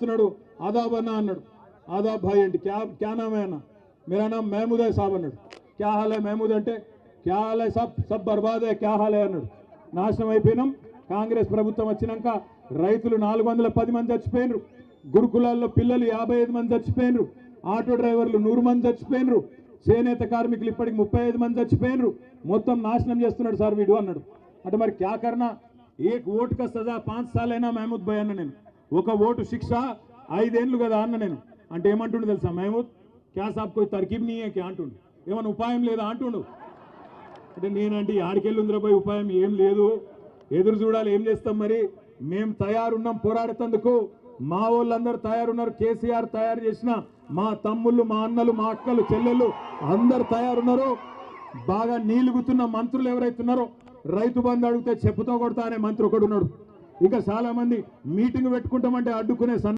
వస్తున్నాడు ఆదాబ్ అన్నా అన్నాడు. ఆదాబ్ భాయ్ ఏంటి? క్యా క్యా నామే అన్న? మీరా నామ్ మహమూదే సాబ్ అన్నాడు. క్యా హాలే మహమూద్ అంటే క్యా హాలే సబ్ సబ్ బర్బాదే క్యా హాలే అన్నాడు. నాశనం అయిపోయినాం. కాంగ్రెస్ ప్రభుత్వం వచ్చినాక రైతులు నాలుగు వందల పది మంది చచ్చిపోయినరు. గురుకులాల్లో పిల్లలు యాభై ఐదు మంది చచ్చిపోయినరు. ఆటో డ్రైవర్లు నూరు మంది చచ్చిపోయినరు. చేనేత కార్మికులు ఇప్పటికి ముప్పై ఐదు మంది చచ్చిపోయినరు. మొత్తం నాశనం చేస్తున్నాడు సార్ వీడు అన్నాడు. అంటే మరి క్యా ఏ ఓటుకు ఓటుక సజా పాంచ్ సాలైనా మహమూద్ భయ్ అన్న నేను. ఒక ఓటు శిక్ష ఐదేండ్లు కదా అన్న నేను. అంటే ఏమంటుండు తెలుసా మహమూద్? క్యా సాబ్ కోయి తర్కీబ్ అంటుండు? ఏమన్నా ఉపాయం లేదా అంటుండు? అంటే నేనంటే ఆడికెళ్ళి ఉందిరాపోయి ఉపాయం ఏం లేదు. ఎదురు చూడాలి ఏం చేస్తాం మరి? మేము తయారున్నాం పోరాడేందుకు మా వాళ్ళందరూ తయారున్నారు కేసీఆర్ తయారు చేసిన. మా తమ్ముళ్ళు మా అన్నలు మా అక్కలు చెల్లెళ్ళు అందరు తయారున్నారు. బాగా నీలుగుతున్న మంత్రులు ఎవరైతే ఉన్నారో రైతు బంధు అడిగితే చెప్పుతో కొడతా అనే మంత్రి ఒకడు ఉన్నాడు ఇంకా చాలా మంది మీటింగ్ పెట్టుకుంటామంటే అడ్డుకునే సన్న